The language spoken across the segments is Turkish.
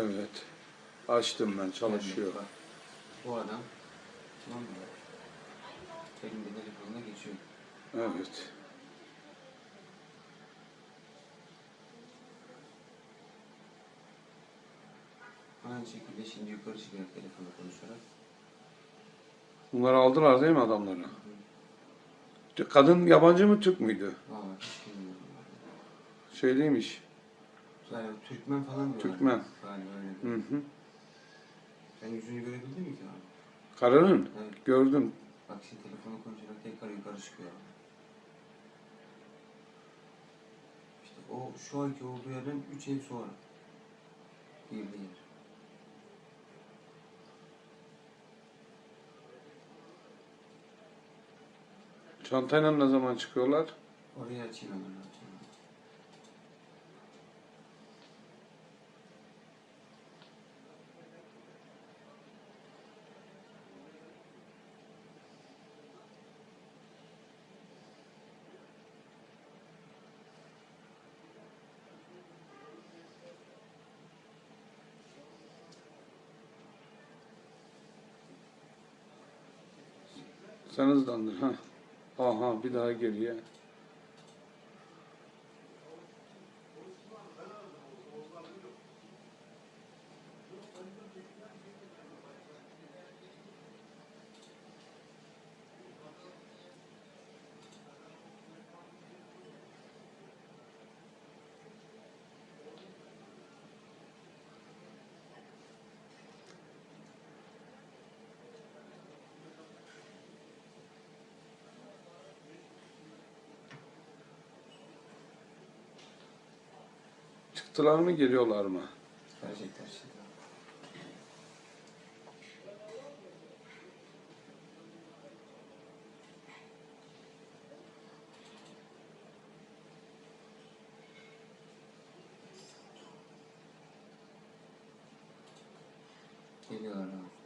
Evet. Açtım ben çalışıyor. Bu adam tamam mı? Elinde telefonuna geçiyor. Evet. Aynı şekilde şimdi yukarı çıkıyor telefonla konuşarak. Bunları aldılar değil mi adamları? Kadın yabancı mı Türk müydü? Valla hiç bilmiyorum. Şeyliymiş. Yani Türkmen falan diyorlar. Türkmen. Galiba öyle. Hı hı. Sen yüzünü görebildin mi ki abi? Karının Evet. gördüm. Bak şimdi telefonu konuşarak tekrar yukarı çıkıyor. İşte o şu anki olduğu yerden 3 ev sonra. Girdiği yer. Çantayla ne zaman çıkıyorlar? Orayı açayım. Sen hızlandır. Ha. Aha bir daha geriye. Çıktılar mı geliyorlar mı? Verecekler şimdi. Geliyorlar abi.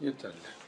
Yeterli.